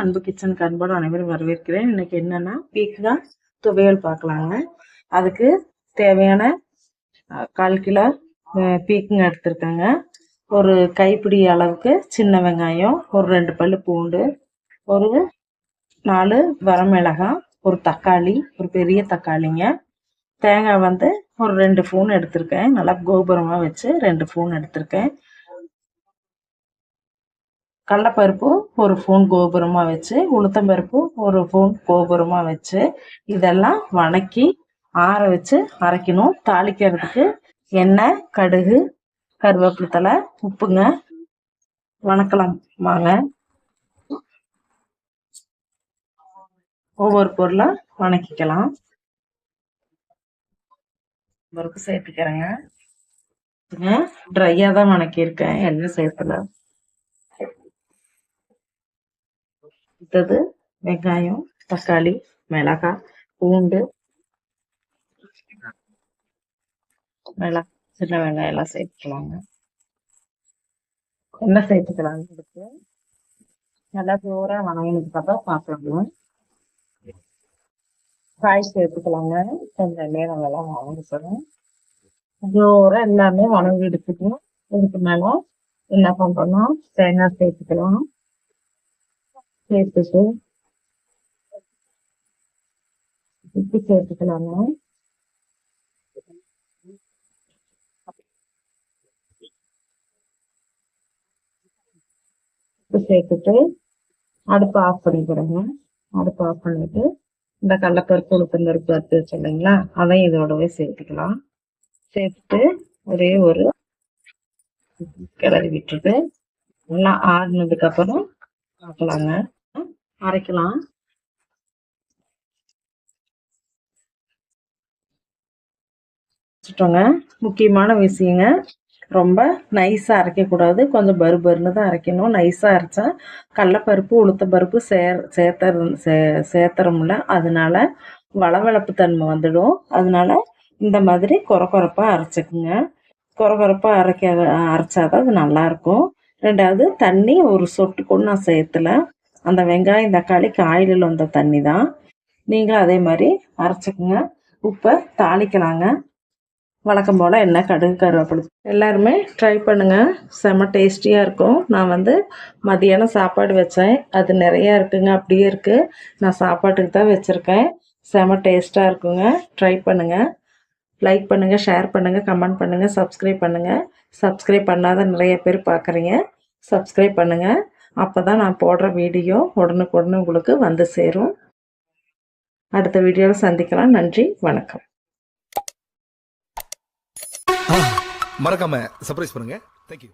அன்பு கிச்சனுக்கு அன்போடு அனைவரும் வரவேற்கிறேன். இன்னைக்கு என்னன்னா பீக்கா துவையல் பார்க்கலாங்க. அதுக்கு தேவையான கால் கிலோ பீக்குங்க எடுத்திருக்கேங்க. ஒரு கைப்பிடி அளவுக்கு சின்ன வெங்காயம் ஒரு ரெண்டு பல் பூண்டு ஒரு நாலு வரமிளகாய் ஒரு தக்காளி ஒரு பெரிய தக்காளிங்க. தேங்காய் வந்து ஒரு ரெண்டு ஸ்பூன் எடுத்திருக்கேன். நல்லா கோபுரமாக வச்சு ரெண்டு ஸ்பூன் எடுத்திருக்கேன். கடலப்பருப்பு ஒரு ஃபோன் கோபுரமாக வச்சு உளுத்தம்பருப்பு ஒரு ஃபோன் கோபுரமாக வச்சு இதெல்லாம் வணக்கி ஆற வச்சு அரைக்கணும். தாளிக்கிறதுக்கு எண்ணெய் கடுகு கருவேப்பிலை தழை உப்புங்க. வணக்கலாம். வாங்க. ஒவ்வொரு பொருளாக வணக்கிக்கலாம். பருப்பு சேர்த்துக்கிறேங்க. ட்ரையாக தான் வணக்கியிருக்கேன். எண்ணெய் சேர்த்துல அடுத்தது வெங்காயம் தக்காளி மிளகாய் பூண்டு மிளகாய் சின்ன வெங்காயம் எல்லாம் சேர்த்துக்கலாங்க என்ன சேர்த்துக்கலாங்க இதுக்கு நல்லா ஜோரா வணங்கினதுக்கு அப்புறம் சாப்பிடணும் காய் சேர்த்துக்கலாங்க கொஞ்சம் நேரம் வணங்க வணங்கிக்கணும் ஜோரா எல்லாமே வணங்கி எடுத்துக்கணும் இதுக்கு மேலே என்ன பண்ணுறோம்னா தேங்காய் சேர்த்துக்கலாம் சேர்த்துட்டு உப்பு சேர்த்துக்கலாங்க உப்பு சேர்த்துட்டு அடுப்பு ஆஃப் பண்ணிக்கிறோங்க அடுப்பு ஆஃப் பண்ணிட்டு இந்த கடலப்பருப்பு உளுத்தம்பருப்பு எடுத்து வச்சு இல்லைங்களா அதையும் இதோடவே சேர்த்துக்கலாம். சேர்த்துட்டு ஒரே ஒரு கிளறி விட்டுட்டு நல்லா ஆறுனதுக்கு அப்புறம் பார்க்கலாங்க அரைக்கலாம். வச்சுட்டோங்க. முக்கியமான விஷயங்க. ரொம்ப நைஸாக அரைக்கக்கூடாது. கொஞ்சம் பரு பருன்னு தான் அரைக்கணும். நைஸாக அரைச்சா கடலப்பருப்பு உளுத்தம்பருப்பு சேர் சேர்த்தர் சே சேர்த்துறோம்ல அதனால வளவளப்பு தன்மை வந்துடும். அதனால இந்த மாதிரி குறை குறைப்பாக அரைச்சிக்குங்க. குறை குறைப்பாக அரைக்க அரைச்சாதான் அது நல்லாயிருக்கும். ரெண்டாவது தண்ணி ஒரு சொட்டு கூட நான் சேர்த்துல அந்த வெங்காயம் தக்காளி காயிலில் வந்த தண்ணி தான் நீங்களும் அதே மாதிரி அரைச்சிக்கோங்க. உப்பை தாளிக்கலாங்க. வழக்கம் போல் எண்ணெய் கடுகு கருவேப்பிலை எல்லாருமே ட்ரை பண்ணுங்கள் செம டேஸ்டியாக இருக்கும். நான் வந்து மதியானம் சாப்பாடு வச்சேன். அது நிறையா இருக்குங்க. அப்படியே இருக்குது நான் சாப்பாட்டுக்கு தான் வச்சுருக்கேன். செம டேஸ்ட்டாக இருக்குங்க. ட்ரை பண்ணுங்கள் லைக் பண்ணுங்கள் ஷேர் பண்ணுங்கள் கமெண்ட் பண்ணுங்கள் சப்ஸ்கிரைப் பண்ணுங்கள் சப்ஸ்கிரைப் பண்ணாத நிறைய பேர் பார்க்குறீங்க சப்ஸ்கிரைப் பண்ணுங்கள் அப்போ தான் நான் போடுற வீடியோ உடனுக்குடனே உங்களுக்கு வந்து சேரும். அடுத்த வீடியோவில் சந்திக்கலாம். நன்றி. வணக்கம். மறக்காம சர்ப்ரைஸ் பண்ணுங்க. தேங்க்யூ